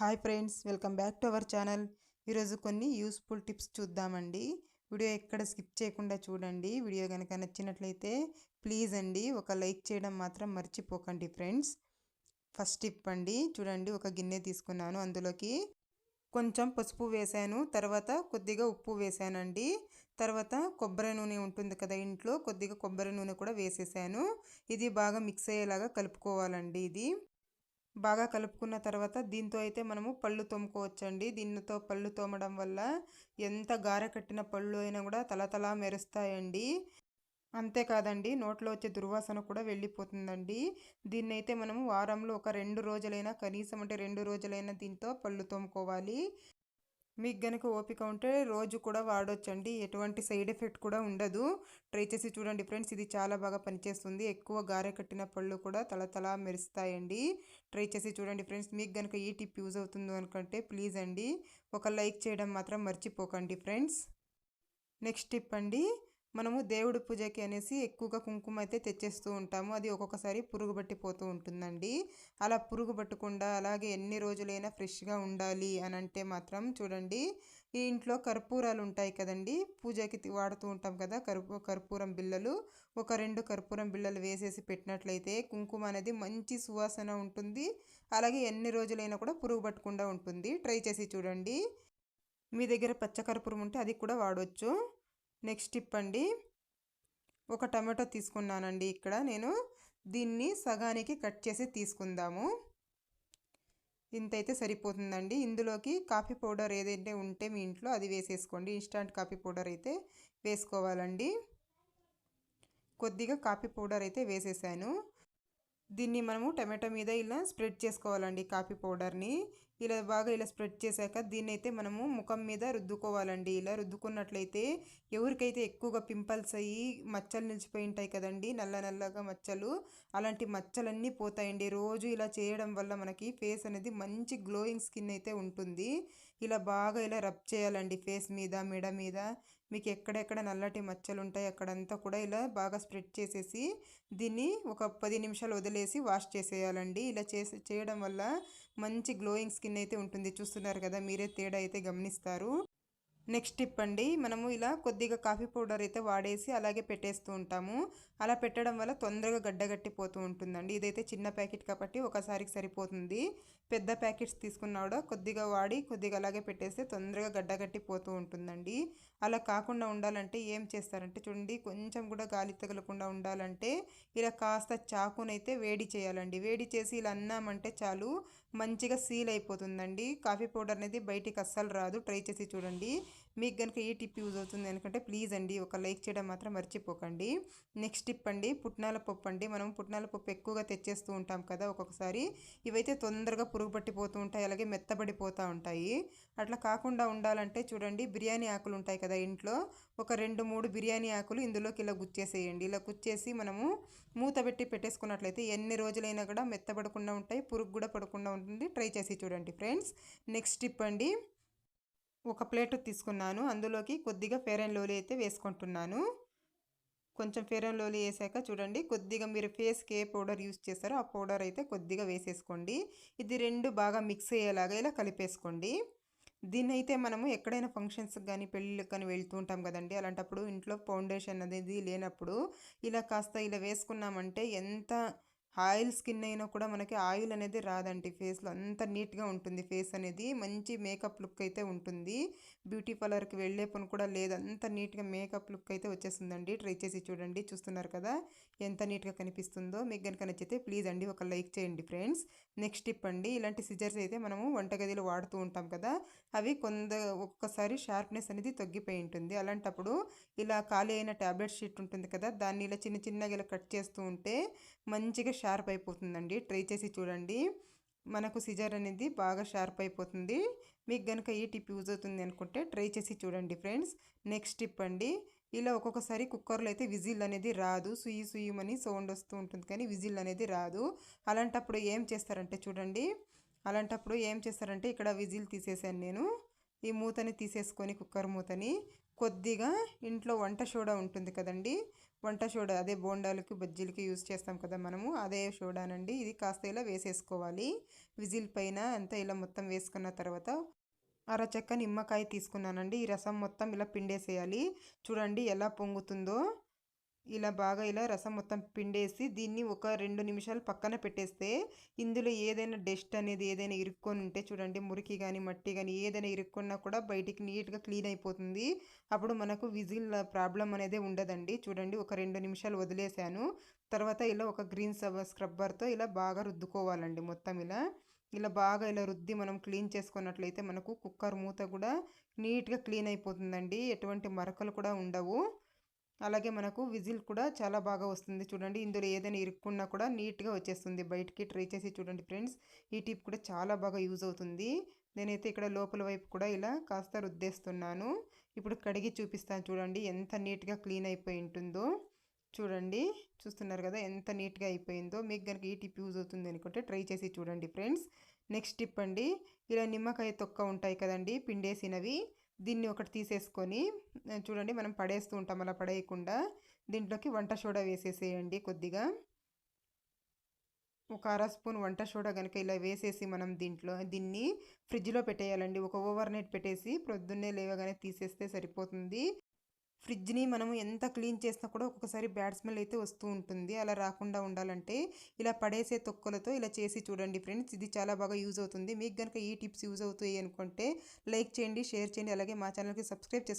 Hi friends welcome back to our channel. ఈరోజు కొన్ని useful tips చూద్దామండి. వీడియో ఎక్కడ స్కిప్ చేయకుండా చూడండి. వీడియో కనుక నచ్చినట్లయితే ప్లీజ్ అండి ఒక లైక్ చేయడం మాత్రం మర్చిపోకండి ఫ్రెండ్స్. ఫస్ట్ టిప్ అండి చూడండి ఒక గిన్నె తీసుకున్నాను అందులోకి. కొంచెం పసుపు వేసాను తర్వాత కొద్దిగా ఉప్పు వేసానండి. తర్వాత కొబ్బరి నూనె ఉంటుంది కదా ఇంట్లో కొద్దిగా కొబ్బరి నూనె కూడా వేసేసాను. ఇది బాగా మిక్స్ అయ్యేలాగా కలుపుకోవాలండి ఇది. బాగా కలుపుకున్న తర్వాత దీంతో అయితే మనము పళ్ళు తోముకోవచ్చండి. దీనితో పళ్ళు తోమడం వల్ల ఎంత గార కట్టిన పళ్ళు అయినా కూడా తలతలా మెరుస్తాయండి. అంతేకాదండి నోట్లో వచ్చే దుర్వాసన కూడా వెళ్ళిపోతుందండి. దీన్నైతే మనము వారంలో ఒక రెండు రోజులైనా కనీసం అంటే రెండు రోజులైనా దీంతో పళ్ళు తోముకోవాలి. మీకు గనుక ఓపిక ఉంటే రోజు కూడా వాడొచ్చండి. ఎటువంటి సైడ్ ఎఫెక్ట్ కూడా ఉండదు. ట్రై చేసి చూడండి ఫ్రెండ్స్. ఇది చాలా బాగా పనిచేస్తుంది. ఎక్కువ గారె కట్టిన పళ్ళు కూడా తల మెరుస్తాయండి. ట్రై చేసి చూడండి ఫ్రెండ్స్. మీకు గనుక ఈ టిప్ యూజ్ అవుతుందో అనుకుంటే ప్లీజ్ అండి. ఒక లైక్ చేయడం మాత్రం మర్చిపోకండి ఫ్రెండ్స్. నెక్స్ట్ టిప్ అండి. మనము దేవుడి పూజకి అనేసి ఎక్కువగా కుంకుమ అయితే తెచ్చేస్తూ ఉంటాము. అది ఒక్కొక్కసారి పురుగు పట్టిపోతూ ఉంటుందండి. అలా పురుగు పట్టకుండా అలాగే ఎన్ని రోజులైనా ఫ్రెష్గా ఉండాలి అని అంటే మాత్రం చూడండి ఈ ఇంట్లో కర్పూరాలు ఉంటాయి కదండి. పూజకి వాడుతూ ఉంటాం కదా కర్పూ కర్పూరం బిళ్ళలు. ఒక రెండు కర్పూరం బిళ్ళలు వేసేసి పెట్టినట్లయితే కుంకుమ అనేది మంచి సువాసన ఉంటుంది. అలాగే ఎన్ని రోజులైనా కూడా పురుగు పట్టకుండా ఉంటుంది. ట్రై చేసి చూడండి. మీ దగ్గర పచ్చకర్పూరం ఉంటే అది కూడా వాడవచ్చు నెక్స్ట్ టిప్ అండి. ఒక టమాటో తీసుకున్నానండి ఇక్కడ. నేను దీన్ని సగానికి కట్ చేసి తీసుకుందాము. ఇంతైతే సరిపోతుందండి. ఇందులోకి కాఫీ పౌడర్ ఏదైతే ఉంటే మీ ఇంట్లో అది వేసేసుకోండి. ఇన్స్టాంట్ కాఫీ పౌడర్ అయితే వేసుకోవాలండి. కొద్దిగా కాఫీ పౌడర్ అయితే వేసేసాను. దీన్ని మనము టమాటో మీద ఇలా స్ప్రెడ్ చేసుకోవాలండి కాఫీ పౌడర్ని. ఇలా బాగా ఇలా స్ప్రెడ్ చేశాక దీన్ని అయితే మనము ముఖం మీద రుద్దుకోవాలండి. ఇలా రుద్దుకున్నట్లయితే ఎవరికైతే ఎక్కువగా పింపుల్స్ అయ్యి మచ్చలు నిలిచిపోయి ఉంటాయి కదండి నల్ల నల్లగా మచ్చలు అలాంటి మచ్చలన్నీ పోతాయండి. రోజు ఇలా చేయడం వల్ల మనకి ఫేస్ అనేది మంచి గ్లోయింగ్ స్కిన్ అయితే ఉంటుంది. ఇలా బాగా ఇలా రబ్ చేయాలండి ఫేస్ మీద మెడ మీద. మీకు ఎక్కడెక్కడ నల్లటి మచ్చలు ఉంటాయి అక్కడంతా కూడా ఇలా బాగా స్ప్రెడ్ చేసేసి దీన్ని ఒక పది నిమిషాలు వదిలేసి వాష్ చేసేయాలండి. ఇలా చేసి చేయడం వల్ల మంచి గ్లోయింగ్ స్కిన్ అయితే ఉంటుంది. చూస్తున్నారు కదా మీరే తేడా అయితే గమనిస్తారు. నెక్స్ట్ టిప్ అండి మనము ఇలా కొద్దిగా కాఫీ పౌడర్ అయితే వాడేసి అలాగే పెట్టేస్తూ ఉంటాము. అలా పెట్టడం వల్ల తొందరగా గడ్డగట్టిపోతూ ఉంటుందండి. ఇదైతే చిన్న ప్యాకెట్ కాబట్టి ఒకసారికి సరిపోతుంది. పెద్ద ప్యాకెట్స్ తీసుకున్నా కూడా కొద్దిగా వాడి కొద్దిగా అలాగే పెట్టేస్తే తొందరగా గడ్డగట్టిపోతూ ఉంటుందండి. అలా కాకుండా ఉండాలంటే ఏం చేస్తారంటే చూడండి కొంచెం కూడా గాలి తగలకుండా ఉండాలంటే ఇలా కాస్త చాకునైతే వేడి చేయాలండి. వేడి చేసి ఇలా అన్నామంటే చాలు మంచిగా సీల్ అయిపోతుందండి. కాఫీ పౌడర్ అనేది బయటికి అస్సలు రాదు. ట్రై చేసి చూడండి. మీకు కనుక ఈ టిప్ యూజ్ అవుతుంది అనుకుంటే ప్లీజ్ అండి ఒక లైక్ చేయడం మాత్రం మర్చిపోకండి. నెక్స్ట్ టిప్ అండి పుట్నాల పప్పు అండి. మనం పుట్నాల పప్పు ఎక్కువగా తెచ్చేస్తూ ఉంటాం కదా ఒక్కొక్కసారి. ఇవైతే తొందరగా పురుగు పట్టిపోతూ ఉంటాయి అలాగే మెత్తబడిపోతూ ఉంటాయి. అట్లా కాకుండా ఉండాలంటే చూడండి బిర్యానీ ఆకులు ఉంటాయి కదా ఇంట్లో. ఒక రెండు మూడు బిర్యానీ ఆకులు ఇందులోకి ఇలా గుచ్చేసేయండి. ఇలా గుచ్చేసి మనము మూత పెట్టి పెట్టేసుకున్నట్లయితే ఎన్ని రోజులైనా కూడా మెత్తబడకుండా ఉంటాయి పురుగు కూడా పడకుండా ఉంటుంది. ట్రై చేసి చూడండి ఫ్రెండ్స్. నెక్స్ట్ టిప్ అండి ఒక ప్లేట్ తీసుకున్నాను. అందులోకి కొద్దిగా ఫేర్ అండ్ లోలీ అయితే వేసుకుంటున్నాను. కొంచెం ఫేర్ అండ్ లోలీ వేసాక చూడండి కొద్దిగా మీరు ఫేస్కి ఏ పౌడర్ యూస్ చేస్తారో ఆ పౌడర్ అయితే కొద్దిగా వేసేసుకోండి. ఇది రెండు బాగా మిక్స్ అయ్యేలాగా ఇలా కలిపేసుకోండి. దీన్ని అయితే మనము ఎక్కడైనా ఫంక్షన్స్కి కానీ పెళ్ళిళ్ళకి కానీ వెళ్తూ ఉంటాం కదండి. అలాంటప్పుడు ఇంట్లో ఫౌండేషన్ అనేది లేనప్పుడు ఇలా కాస్త ఇలా వేసుకున్నామంటే ఎంత ఆయిల్ స్కిన్ అయినా కూడా మనకి ఆయిల్ అనేది రాదండి ఫేస్లో. అంత నీట్గా ఉంటుంది ఫేస్ అనేది. మంచి మేకప్ లుక్ అయితే ఉంటుంది. బ్యూటీ పార్లర్కి వెళ్ళే పని కూడా లేదు. అంత నీట్గా మేకప్ లుక్ అయితే వచ్చేస్తుందండి. ట్రై చేసి చూడండి. చూస్తున్నారు కదా ఎంత నీట్గా కనిపిస్తుందో. మీకు కనుక నచ్చితే ప్లీజ్ అండి ఒక లైక్ చేయండి ఫ్రెండ్స్. నెక్స్ట్ టిప్ అండి ఇలాంటి సిజర్స్ అయితే మనము వంటగదిలో వాడుతూ ఉంటాం కదా అవి కొంత ఒక్కసారి షార్ప్నెస్ అనేది తగ్గిపోయి ఉంటుంది. అలాంటప్పుడు ఇలా ఖాళీ అయిన ట్యాబ్లెట్ షీట్ ఉంటుంది కదా దాన్ని ఇలా చిన్న చిన్నగా ఇలా కట్ చేస్తూ ఉంటే మంచిగా షార్ప్ అయిపోతుందండి. ట్రై చేసి చూడండి. మనకు సిజర్ అనేది బాగా షార్ప్ అయిపోతుంది. మీకు కనుక ఈ టిప్ యూజ్ అవుతుంది అనుకుంటే ట్రై చేసి చూడండి ఫ్రెండ్స్. నెక్స్ట్ టిప్ అండి. ఇలా ఒక్కొక్కసారి కుక్కర్లో అయితే విజిల్ అనేది రాదు. సుయ్యి సుయ్యమని సౌండ్ వస్తూ ఉంటుంది కానీ విజిల్ అనేది రాదు. అలాంటప్పుడు ఏం చేస్తారంటే చూడండి. అలాంటప్పుడు ఏం చేస్తారంటే ఇక్కడ విజిల్ తీసేసాను నేను. ఈ మూతని తీసేసుకొని కుక్కర్ మూతని కొద్దిగా ఇంట్లో వంట సోడా ఉంటుంది కదండి. వంట సోడా అదే బోండాలకి బజ్జీలకి యూజ్ చేస్తాం కదా మనము అదే సోడానండి. ఇది కాస్త ఇలా వేసేసుకోవాలి. విజిల్ పైన అంతా ఇలా మొత్తం వేసుకున్న తర్వాత అరచక్క నిమ్మకాయ తీసుకున్నానండి. ఈ రసం మొత్తం ఇలా పిండేసేయాలి. చూడండి ఎలా పొంగుతుందో. ఇలా బాగా ఇలా రసం మొత్తం పిండేసి దీన్ని ఒక రెండు నిమిషాలు పక్కన పెట్టేస్తే ఇందులో ఏదైనా డస్ట్ అనేది ఏదైనా ఇరుక్కొని ఉంటే చూడండి మురికి కానీ మట్టి కానీ ఏదైనా ఇరుక్కున్నా కూడా బయటికి నీట్గా క్లీన్ అయిపోతుంది. అప్పుడు మనకు విజిల్ ప్రాబ్లం అనేది ఉండదండి. చూడండి ఒక రెండు నిమిషాలు వదిలేసాను తర్వాత ఇలా ఒక గ్రీన్ స్క్రబ్బర్తో ఇలా బాగా రుద్దుకోవాలండి మొత్తం ఇలా. ఇలా బాగా ఇలా రుద్ది మనం క్లీన్ చేసుకున్నట్లయితే మనకు కుక్కర్ మూత కూడా నీట్గా క్లీన్ అయిపోతుందండి. ఎటువంటి మరకలు కూడా ఉండవు. అలాగే మనకు విజిల్ కూడా చాలా బాగా వస్తుంది చూడండి. ఇందులో ఏదైనా ఇరుక్కున్నా కూడా నీట్గా వచ్చేస్తుంది. బయటికి ట్రై చేసి చూడండి ఫ్రెండ్స్. ఈ టిప్ కూడా చాలా బాగా యూజ్ అవుతుంది. నేనైతే ఇక్కడ లోపల వైపు కూడా ఇలా కాస్త రుద్దేస్తున్నాను. ఇప్పుడు కడిగి చూపిస్తాను చూడండి. ఎంత నీట్గా క్లీన్ అయిపోయి ఉంటుందో. చూడండి. చూస్తున్నారు కదా ఎంత నీట్గా అయిపోయిందో. మీకు కనుక ఈ టిప్ యూజ్ అవుతుంది అనుకుంటే ట్రై చేసి చూడండి ఫ్రెండ్స్. నెక్స్ట్ టిప్ అండి. ఇలా నిమ్మకాయ తొక్క ఉంటాయి కదండి. పిండేసినవి. దీన్ని ఒకటి తీసేసుకొని చూడండి మనం పడేస్తూ ఉంటాం అలా పడేయకుండా. దీంట్లోకి వంట సోడా వేసేసేయండి కొద్దిగా. ఒక అర స్పూన్ వంట సోడా కనుక ఇలా వేసేసి మనం దీంట్లో దీన్ని ఫ్రిడ్జ్లో పెట్టేయాలండి. ఒక ఓవర్ నైట్ పెట్టేసి ప్రొద్దున్నే లేవగానే తీసేస్తే సరిపోతుంది. ఫ్రిడ్జ్ని మనము ఎంత క్లీన్ చేసినా కూడా ఒక్కొక్కసారి బ్యాడ్ స్మెల్ అయితే వస్తూ ఉంటుంది. అలా రాకుండా ఉండాలంటే ఇలా పడేసే తొక్కలతో ఇలా చేసి చూడండి ఫ్రెండ్స్. ఇది చాలా బాగా యూజ్ అవుతుంది. మీకు కనుక ఈ టిప్స్ యూజ్ అవుతాయి అనుకుంటే లైక్ చేయండి షేర్ చేయండి అలాగే మా ఛానల్కి సబ్స్క్రైబ్ చేసుకోండి